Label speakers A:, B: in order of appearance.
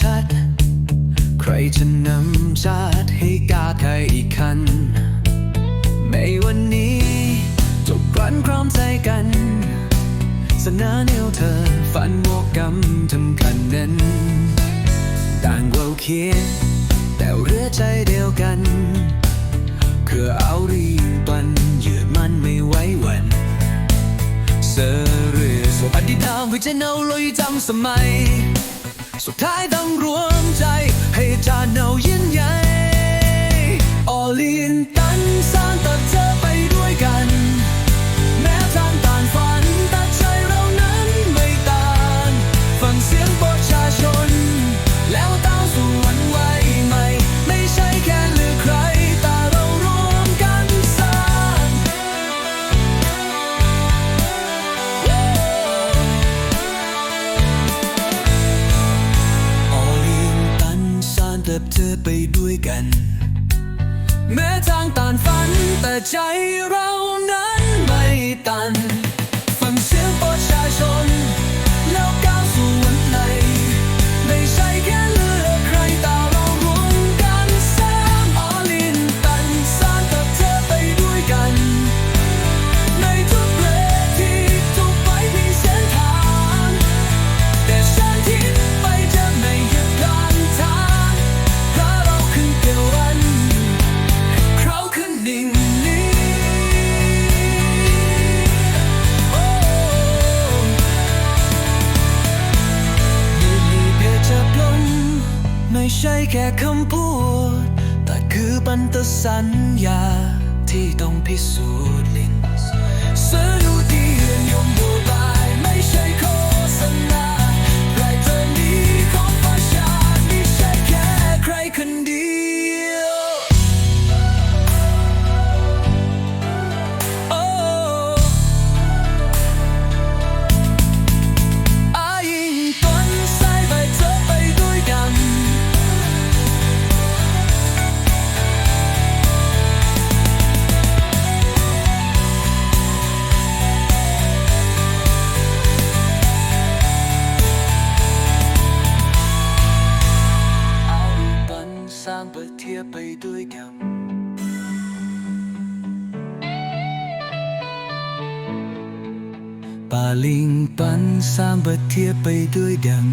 A: ชัด ใครจะนำชาติให้กาใครอีกคันไม่วันนี้จบกันครอมใจกัน สนาเนวเธอฝันโมกรรมทำคันนั้น ต่างเราเคียนแต่เรือใจเดียวกันคือเอารีบันเหยื่อมันไม่ไว้วันเสเรือสวัสดีทางวิจัยเอาลอยจำสมัย สุดท้ายต้องรวมใจ ให้จานเอายินยัน สานเติบเธอไปด้วยกัน แม้ทางต่างฝันแต่ใจเรา ใช่แค่คำพูด แต่คือบันตสัญญาที่ต้องพิสูจน์ ร้างเปิดเทียบไปด้วยกันปาลิงปันสร้างเปิดเทียบไปด้วยกัน